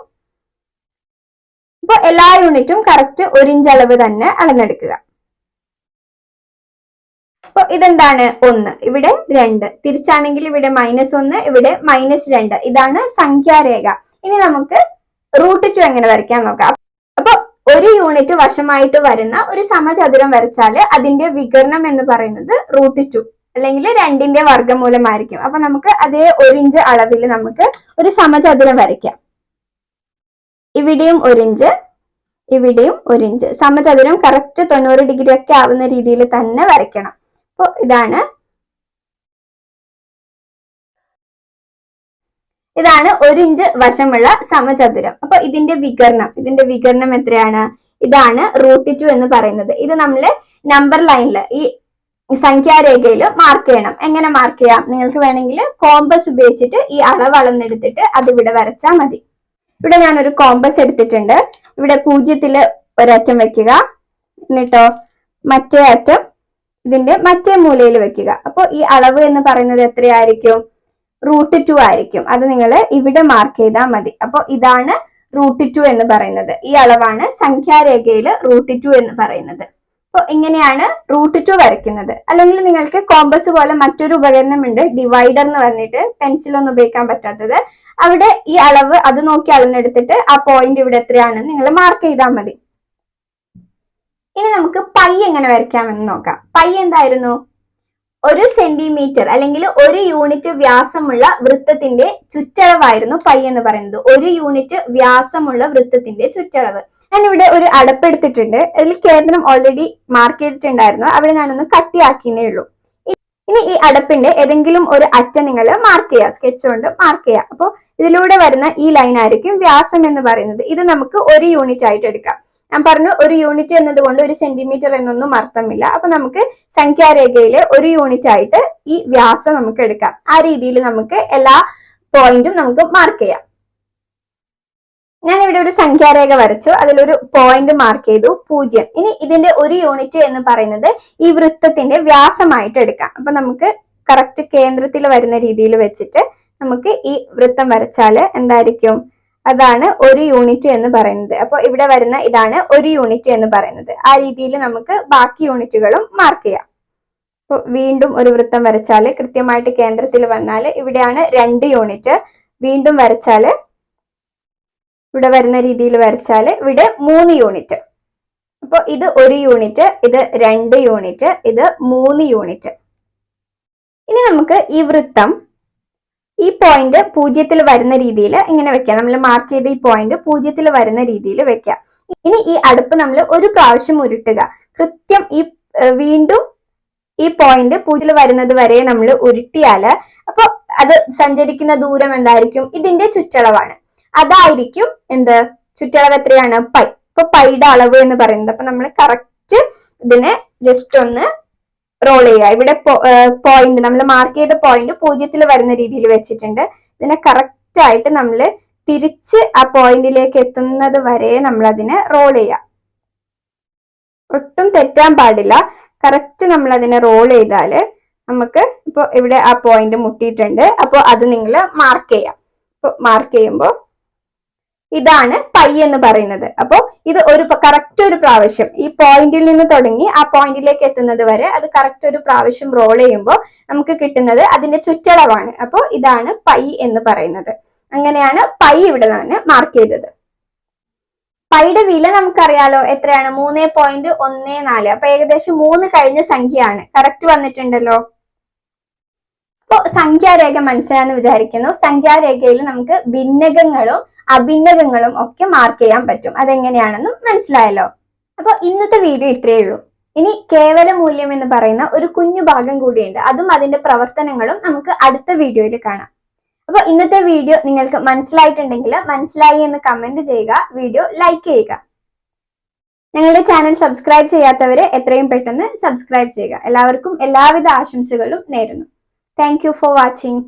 അപ്പൊ എല്ലാ യൂണിറ്റും കറക്റ്റ് ഒരു ഇഞ്ച് അളവ് തന്നെ അളന്നെടുക്കുക. അപ്പൊ ഇതെന്താണ്? ഒന്ന് ഇവിടെ രണ്ട്. തിരിച്ചാണെങ്കിൽ ഇവിടെ മൈനസ് ഒന്ന് ഇവിടെ മൈനസ് രണ്ട്. ഇതാണ് സംഖ്യാരേഖ. ഇനി നമുക്ക് റൂട്ട് ടു എങ്ങനെ വരയ്ക്കാൻ നോക്കാം? അപ്പൊ ഒരു യൂണിറ്റ് വശമായിട്ട് വരുന്ന ഒരു സമചതുരം വരച്ചാൽ അതിന്റെ വികരണം എന്ന് പറയുന്നത് റൂട്ട് ടു അല്ലെങ്കിൽ രണ്ടിന്റെ വർഗമൂലമായിരിക്കും അപ്പൊ നമുക്ക് അതേ ഒരു ഇഞ്ച് അളവിൽ നമുക്ക് ഒരു സമചതുരം വരയ്ക്കാം. ഇവിടെയും ഒരു ഇഞ്ച് ഇവിടെയും ഒരു ഇഞ്ച് സമചതുരം കറക്റ്റ് തൊണ്ണൂറ് ഡിഗ്രി ഒക്കെ ആവുന്ന രീതിയിൽ തന്നെ വരയ്ക്കണം. അപ്പോൾ ഇതാണ് ഇതാണ് ഒരു ഇഞ്ച് വശമുള്ള സമചതുരം. അപ്പൊ ഇതിന്റെ വികരണം ഇതിന്റെ വികരണം എത്രയാണ്? ഇതാണ് റൂട്ട് ടു എന്ന് പറയുന്നത്. ഇത് നമ്മൾ നമ്പർ ലൈനിൽ ഈ സംഖ്യാരേഖയിൽ മാർക്ക് ചെയ്യണം. എങ്ങനെ മാർക്ക് ചെയ്യാം? നിങ്ങൾക്ക് വേണമെങ്കിൽ കോമ്പസ് ഉപയോഗിച്ചിട്ട് ഈ അളവ് അളന്നെടുത്തിട്ട് അത് ഇവിടെ വരച്ചാൽ മതി. ഇവിടെ ഞാനൊരു കോമ്പസ് എടുത്തിട്ടുണ്ട്. ഇവിടെ പൂജ്യത്തിൽ ഒരറ്റം വെക്കുക. എന്നിട്ടോ? മറ്റേ അറ്റം ഇതിന്റെ മറ്റേ മൂലയിൽ വെക്കുക. അപ്പോൾ ഈ അളവ് എന്ന് പറയുന്നത് എത്രയായിരിക്കും? റൂട്ട് ടു ആയിരിക്കും. അത് നിങ്ങൾ ഇവിടെ മാർക്ക് ചെയ്താൽ മതി. അപ്പോൾ ഇതാണ് റൂട്ട് ടു എന്ന് പറയുന്നത്. ഈ അളവാണ് സംഖ്യാരേഖയിൽ റൂട്ട് ടു എന്ന് പറയുന്നത്. അപ്പോൾ ഇങ്ങനെയാണ് റൂട്ട് ടു വരയ്ക്കുന്നത്. അല്ലെങ്കിൽ നിങ്ങൾക്ക് കോമ്പസ് പോലെ മറ്റൊരു ഉപകരണമുണ്ട് ഡിവൈഡർ എന്ന് പറഞ്ഞിട്ട് പെൻസിലൊന്നും ഉപയോഗിക്കാൻ പറ്റാത്തത്. അവിടെ ഈ അളവ് അത് നോക്കി അളന്നെടുത്തിട്ട് ആ പോയിന്റ് ഇവിടെ എത്രയാണെന്ന് നിങ്ങൾ മാർക്ക് ചെയ്താൽ മതി. ഇനി നമുക്ക് പൈ എങ്ങനെ വരയ്ക്കാമെന്ന് നോക്കാം. പൈ എന്തായിരുന്നു? ഒരു സെന്റിമീറ്റർ അല്ലെങ്കിൽ ഒരു യൂണിറ്റ് വ്യാസമുള്ള വൃത്തത്തിന്റെ ചുറ്റളവായിരുന്നു പൈ എന്ന് പറയുന്നത്. ഒരു യൂണിറ്റ് വ്യാസമുള്ള വൃത്തത്തിന്റെ ചുറ്റളവ്. ഞാൻ ഇവിടെ ഒരു അടപ്പെടുത്തിട്ടുണ്ട് അതിൽ കേന്ദ്രം ഓൾറെഡി മാർക്ക് ചെയ്തിട്ടുണ്ടായിരുന്നു. അവിടെ ഞാനൊന്ന് കട്ടിയാക്കിയേ ഉള്ളൂ. ഇനി ഈ അടപ്പിന്റെ ഏതെങ്കിലും ഒരു അറ്റം നിങ്ങൾ മാർക്ക് ചെയ്യുക. സ്കെച്ച് കൊണ്ട് മാർക്ക് ചെയ്യുക. അപ്പോൾ ഇതിലൂടെ വരുന്ന ഈ ലൈൻ ആയിരിക്കും വ്യാസം എന്ന് പറയുന്നത്. ഇത് നമുക്ക് ഒരു യൂണിറ്റ് ആയിട്ട് എടുക്കാം. ഞാൻ പറഞ്ഞു ഒരു യൂണിറ്റ് എന്നതുകൊണ്ട് ഒരു സെന്റിമീറ്റർ എന്നൊന്നും അർത്ഥമില്ല. അപ്പൊ നമുക്ക് സംഖ്യാരേഖയിൽ ഒരു യൂണിറ്റ് ആയിട്ട് ഈ വ്യാസം നമുക്ക് എടുക്കാം. ആ രീതിയിൽ നമുക്ക് എല്ലാ പോയിന്റും നമുക്ക് മാർക്ക് ചെയ്യാം. ഞാൻ ഇവിടെ ഒരു സംഖ്യാരേഖ വരച്ചു. അതിലൊരു പോയിന്റ് മാർക്ക് ചെയ്തു. പൂജ്യം. ഇനി ഇതിന്റെ ഒരു യൂണിറ്റ് എന്ന് പറയുന്നത് ഈ വൃത്തത്തിന്റെ വ്യാസമായിട്ട് എടുക്കാം. അപ്പൊ നമുക്ക് കറക്റ്റ് കേന്ദ്രത്തിൽ വരുന്ന രീതിയിൽ വെച്ചിട്ട് നമുക്ക് ഈ വൃത്തം വരച്ചാൽ എന്തായിരിക്കും? അതാണ് ഒരു യൂണിറ്റ് എന്ന് പറയുന്നത്. അപ്പോൾ ഇവിടെ വരുന്ന ഇതാണ് ഒരു യൂണിറ്റ് എന്ന് പറയുന്നത്. ആ രീതിയിൽ നമുക്ക് ബാക്കി യൂണിറ്റുകളും മാർക്ക് ചെയ്യാം. അപ്പോൾ വീണ്ടും ഒരു വൃത്തം വരച്ചാൽ കൃത്യമായിട്ട് കേന്ദ്രത്തിൽ വന്നാൽ ഇവിടെയാണ് രണ്ട് യൂണിറ്റ് വീണ്ടും വരച്ചാൽ ഇവിടെ വരുന്ന രീതിയിൽ വരച്ചാൽ ഇവിടെ മൂന്ന് യൂണിറ്റ് അപ്പോൾ ഇത് ഒരു യൂണിറ്റ് ഇത് രണ്ട് യൂണിറ്റ് ഇത് മൂന്ന് യൂണിറ്റ് ഇനി നമുക്ക് ഈ വൃത്തം ഈ പോയിന്റ് പൂജ്യത്തിൽ വരുന്ന രീതിയിൽ ഇങ്ങനെ വെക്കാം. നമ്മൾ മാർക്ക് ചെയ്ത ഈ പോയിന്റ് പൂജ്യത്തിൽ വരുന്ന രീതിയിൽ വെക്കാം. ഇനി ഈ അടുപ്പ് നമ്മൾ ഒരു പ്രാവശ്യം ഉരുട്ടുക. കൃത്യം ഈ വീണ്ടും ഈ പോയിന്റ് പൂജ്യത്തിൽ വരുന്നത് വരെ നമ്മൾ ഉരുട്ടിയാൽ അപ്പൊ അത് സഞ്ചരിക്കുന്ന ദൂരം എന്തായിരിക്കും? ഇതിന്റെ ചുറ്റളവാണ്. അതായിരിക്കും എന്ത്? ചുറ്റളവ് എത്രയാണ്? പൈ. ഇപ്പൊ പൈയുടെ അളവ് എന്ന് പറയുന്നത്. അപ്പൊ നമ്മൾ കറക്റ്റ് ഇതിനെ ജസ്റ്റ് ഒന്ന് റോൾ ചെയ്യുക. ഇവിടെ പോയിന്റ് നമ്മൾ മാർക്ക് ചെയ്ത പോയിന്റ് പൂജ്യത്തിൽ വരുന്ന രീതിയിൽ വെച്ചിട്ടുണ്ട്. ഇതിനെ കറക്റ്റ് ആയിട്ട് നമ്മൾ തിരിച്ച് ആ പോയിന്റിലേക്ക് എത്തുന്നത് വരെ നമ്മൾ അതിനെ റോൾ ചെയ്യുക. ഒട്ടും തെറ്റാൻ പാടില്ല. കറക്റ്റ് നമ്മൾ അതിനെ റോൾ ചെയ്താൽ നമുക്ക് ഇപ്പോൾ ഇവിടെ ആ പോയിന്റ് മുട്ടിയിട്ടുണ്ട്. അപ്പോൾ അത് നിങ്ങൾ മാർക്ക് ചെയ്യാം അപ്പോൾ മാർക്ക് ചെയ്യുമ്പോൾ ഇതാണ് പൈ എന്ന് പറയുന്നത്. അപ്പോൾ ഇത് ഒരു കറക്റ്റ് ഒരു പ്രാവശ്യം. ഈ പോയിന്റിൽ നിന്ന് തുടങ്ങി ആ പോയിന്റിലേക്ക് എത്തുന്നത് വരെ അത് കറക്റ്റ് ഒരു പ്രാവശ്യം റോൾ ചെയ്യുമ്പോൾ നമുക്ക് കിട്ടുന്നത് അതിന്റെ ചുറ്റളവാണ്. അപ്പോൾ ഇതാണ് പൈ എന്ന് പറയുന്നത്. അങ്ങനെയാണ് പൈ ഇവിടെ നിന്ന് മാർക്ക് ചെയ്തത്. പൈയുടെ വില നമുക്കറിയാലോ എത്രയാണ്? മൂന്ന് പോയിന്റ് ഒന്ന് നാല്. അപ്പൊ ഏകദേശം മൂന്ന് കഴിഞ്ഞ സംഖ്യയാണ്. കറക്റ്റ് വന്നിട്ടുണ്ടല്ലോ? അപ്പോ സംഖ്യാരേഖ മനസ്സിലാന്ന് വിചാരിക്കുന്നു. സംഖ്യാരേഖയിൽ നമുക്ക് ഭിന്നകങ്ങളും അഭിന്നകങ്ങളും ഒക്കെ മാർക്ക് ചെയ്യാൻ പറ്റും. അതെങ്ങനെയാണെന്നും മനസ്സിലായല്ലോ. അപ്പൊ ഇന്നത്തെ വീഡിയോ ഇത്രയേ ഉള്ളൂ. ഇനി കേവല മൂല്യം എന്ന് പറയുന്ന ഒരു കുഞ്ഞു ഭാഗം കൂടിയുണ്ട്. അതും അതിന്റെ പ്രവർത്തനങ്ങളും നമുക്ക് അടുത്ത വീഡിയോയിൽ കാണാം. അപ്പൊ ഇന്നത്തെ വീഡിയോ നിങ്ങൾക്ക് മനസ്സിലായിട്ടുണ്ടെങ്കിൽ മനസ്സിലായി എന്ന് കമന്റ് ചെയ്യുക വീഡിയോ ലൈക്ക് ചെയ്യുക. ഞങ്ങളുടെ ചാനൽ സബ്സ്ക്രൈബ് ചെയ്യാത്തവരെ എത്രയും പെട്ടെന്ന് സബ്സ്ക്രൈബ് ചെയ്യുക. എല്ലാവർക്കും എല്ലാവിധ ആശംസകളും നേരുന്നു. Thank for watching